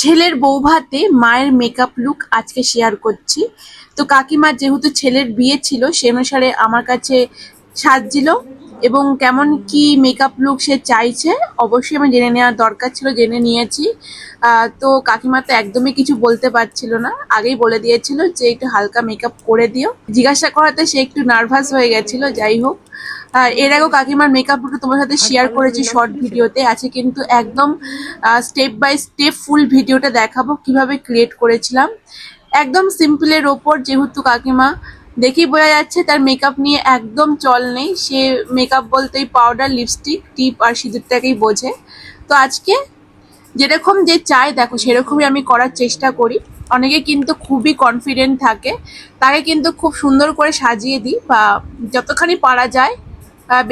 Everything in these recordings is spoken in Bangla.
ছেলের বৌভাতে মায়ের মেকআপ লুক আজকে শেয়ার করছি। তো কাকিমার যেহেতু ছেলের বিয়ে ছিল, সে অনুসারে আমার কাছে সাজছিল। এবং কেমন কি মেকআপ লুক সে চাইছে অবশ্যই আমি জেনে নেওয়ার দরকার ছিল জেনে নিয়েছি। তো কাকিমা তো একদমই কিছু বলতে পারছিল না। আগেই বলে দিয়েছিল যে একটু হালকা মেকআপ করে দিও। জিজ্ঞাসা করাতে সে একটু নার্ভাস হয়ে গেছিল যাই হোক। আর এর আগেও কাকিমার মেকআপ লুকটা তোমার সাথে শেয়ার করেছি শর্ট ভিডিওতে। আছে কিন্তু একদম স্টেপ বাই স্টেপ ফুল ভিডিওটা দেখাবো কীভাবে ক্রিয়েট করেছিলাম। একদম সিম্পলের ওপর যেহেতু কাকিমা দেখেই বোঝা যাচ্ছে তার মেকআপ নিয়ে একদম চল নেই। সে মেকআপ বলতেই পাউডার লিপস্টিক টিপ আর সিঁদুরটাকেই বোঝে। তো আজকে যেরকম যে চায় দেখো সেরকমই আমি করার চেষ্টা করি। অনেকে কিন্তু খুবই কনফিডেন্ট থাকে। তাকে কিন্তু খুব সুন্দর করে সাজিয়ে দিই বা যতখানি পারা যায়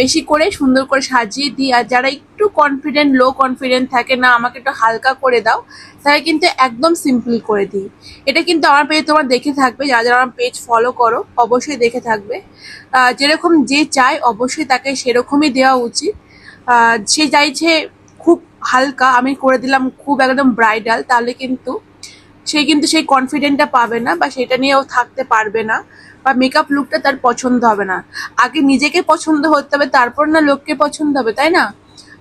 বেশি করে সুন্দর করে সাজিয়ে দিই। আর যারা একটু কনফিডেন্ট লো কনফিডেন্ট থাকে না, আমাকে একটু হালকা করে দাও তাকে কিন্তু একদম সিম্পল করে দিই। এটা কিন্তু আমার পেজে তোমার দেখে থাকবে। যারা যারা আমার পেজ ফলো করো, অবশ্যই দেখে থাকবে। যেরকম যে চায়, অবশ্যই তাকে সেরকমই দেওয়া উচিত। সে চাইছে খুব হালকা, আমি করে দিলাম খুব একদম ব্রাইডাল তাহলে কিন্তু সে কিন্তু সেই কনফিডেন্টটা পাবে না বা সেটা নিয়েও থাকতে পারবে না। বা মেকআপ লুকটা তার পছন্দ হবে না। আগে নিজেকে পছন্দ হতে হবে, তারপর না লোককে পছন্দ হবে, তাই না?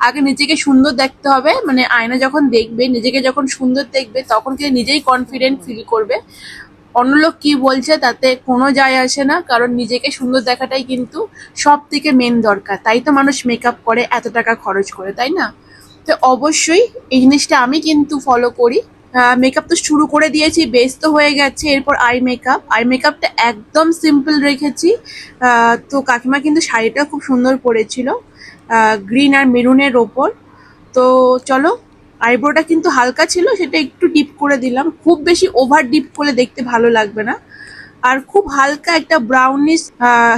আগে নিজেকে সুন্দর দেখতে হবে মানে আয়না যখন দেখবে, নিজেকে যখন সুন্দর দেখবে, তখন কিন্তু নিজেই কনফিডেন্ট ফিল করবে। অন্য লোক কি বলছে তাতে কোনো যায় আসে না, কারণ নিজেকে সুন্দর দেখাটাই কিন্তু সব থেকে মেন দরকার। তাই তো মানুষ মেকআপ করে, এত টাকা খরচ করে, তাই না? তো অবশ্যই এই জিনিসটা আমি কিন্তু ফলো করি। মেকআপ তো শুরু করে দিয়েছি বেস তো হয়ে গেছে, এরপর আই মেকআপ আই মেকআপটা একদম সিম্পল রেখেছি। তো কাকিমা কিন্তু শাড়িটা খুব সুন্দর পরেছিল গ্রিন আর মেরুনের ওপর। তো চলো আইব্রোটা কিন্তু হালকা ছিল, সেটা একটু ডিপ করে দিলাম। খুব বেশি ওভার ডিপ করলে দেখতে ভালো লাগবে না। আর খুব হালকা একটা ব্রাউনিশ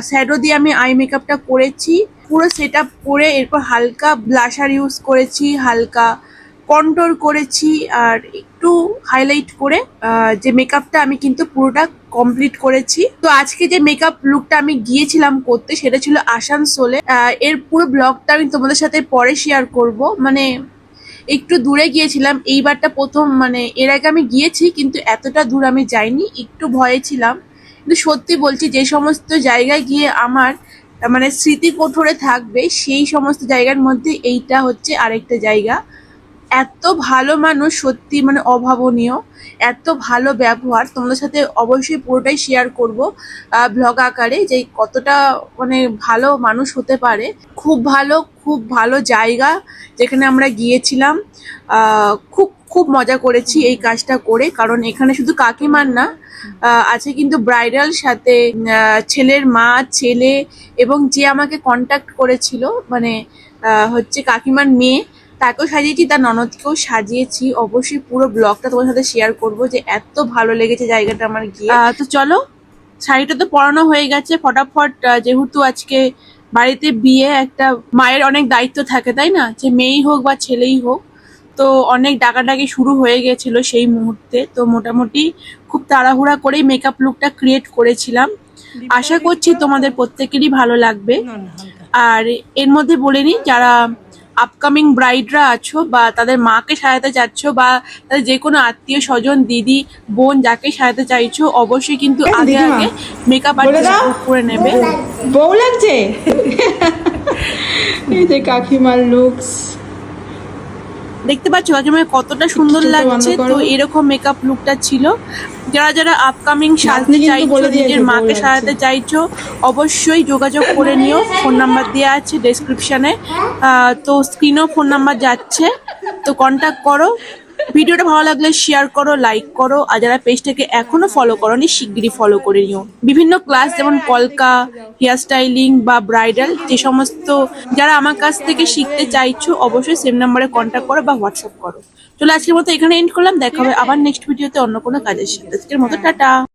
শ্যাডো দিয়ে আমি আই মেকআপটা করেছি। পুরো সেট আপ করে এরপর হালকা ব্লাশার ইউজ করেছি, হালকা কন্ট্রোল করেছি আর একটু হাইলাইট করে যে মেকআপটা আমি কিন্তু পুরোটা কমপ্লিট করেছি। তো আজকে যে মেকআপ লুকটা আমি গিয়েছিলাম করতে সেটা ছিল আসানসোলে এর পুরো ব্লগটা আমি তোমাদের সাথে পরে শেয়ার করব। মানে একটু দূরে গিয়েছিলাম, এইবারটা প্রথম মানে এর আগে আমি গিয়েছি কিন্তু এতটা দূর আমি যাইনি, একটু ভয়ে ছিলাম। কিন্তু সত্যি বলছি, যে সমস্ত জায়গায় গিয়ে আমার মানে স্মৃতি কঠোরে থাকবে সেই সমস্ত জায়গার মধ্যে এইটা হচ্ছে আরেকটা জায়গা। এত ভালো মানুষ সত্যি মানে অভাবনীয়, এত ভালো ব্যবহার, তোমাদের সাথে অবশ্যই পুরোটাই শেয়ার করব ব্লগ আকারে, যে কতটা মানে ভালো মানুষ হতে পারে। খুব ভালো খুব ভালো জায়গা যেখানে আমরা গিয়েছিলাম খুব খুব মজা করেছি এই কাজটা করে, কারণ এখানে শুধু কাকিমার না আছে কিন্তু ব্রাইডাল সাথে ছেলের মা, ছেলে এবং যে আমাকে কন্ট্যাক্ট করেছিল মানে হচ্ছে কাকিমার মেয়ে তাকেও সাজিয়েছি তার ননদকেও সাজিয়েছি। অবশ্যই পুরো ব্লগটা তোমার সাথে শেয়ার করব যে এত ভালো লেগেছে জায়গাটা আমার গিয়ে। তো চলো শাড়িটা তো পরানো হয়ে গেছে ফটাফট যেহেতু আজকে বাড়িতে বিয়ে একটা মায়ের অনেক দায়িত্ব থাকে তাই না? যে মেয়েই হোক বা ছেলেই হোক। তো অনেক ডাকাডাকি শুরু হয়ে গেছিল সেই মুহূর্তে। তো মোটামুটি খুব তাড়াহুড়া করেই মেকআপ লুকটা ক্রিয়েট করেছিলাম। আশা করছি তোমাদের প্রত্যেকেরই ভালো লাগবে। আর এর মধ্যে বলে নিই যারা আপকামিং ব্রাইডরা আছো বা তাদের মাকে সাজাতে চাচ্ছ বা তাদের যে কোনো আত্মীয় স্বজন দিদি বোন যাকে সাজাতে চাইছো অবশ্যই কিন্তু আগে আগে মেকআপ আর্টিস্ট বুক করে নেবে। বউ লাগছে? এই যে কাকিমার লুকস দেখতে পাচ্ছ কাকিমাকে কতটা সুন্দর লাগছে তো এরকম মেকআপ লুকটা ছিল। যারা যারা আপকামিং সাজতে চাইছো নিজের মাকে সাজাতে চাইছো অবশ্যই যোগাযোগ করে নিও। ফোন নাম্বার দেওয়া আছে ডেসক্রিপশানে তো স্ক্রিনেও ফোন নাম্বার যাচ্ছে। তো কন্ট্যাক্ট করো। ভিডিওটা ভালো লাগলে শেয়ার করো লাইক করো, আর যারা পেজটাকে এখনও ফলো করোনি, শিগগিরই ফলো করে নিও। বিভিন্ন ক্লাস যেমন কলকা হেয়ার স্টাইলিং বা ব্রাইডাল যে সমস্ত যারা আমার কাছ থেকে শিখতে চাইছো, অবশ্যই সেম নাম্বারে কন্ট্যাক্ট করো বা হোয়াটসঅ্যাপ করো। চলো আজকের মতো এখানে এন্ড করলাম, দেখা হবে আবার নেক্সট ভিডিওতে অন্য কোনো কাজের সাথে। আজকের মতো টাটা।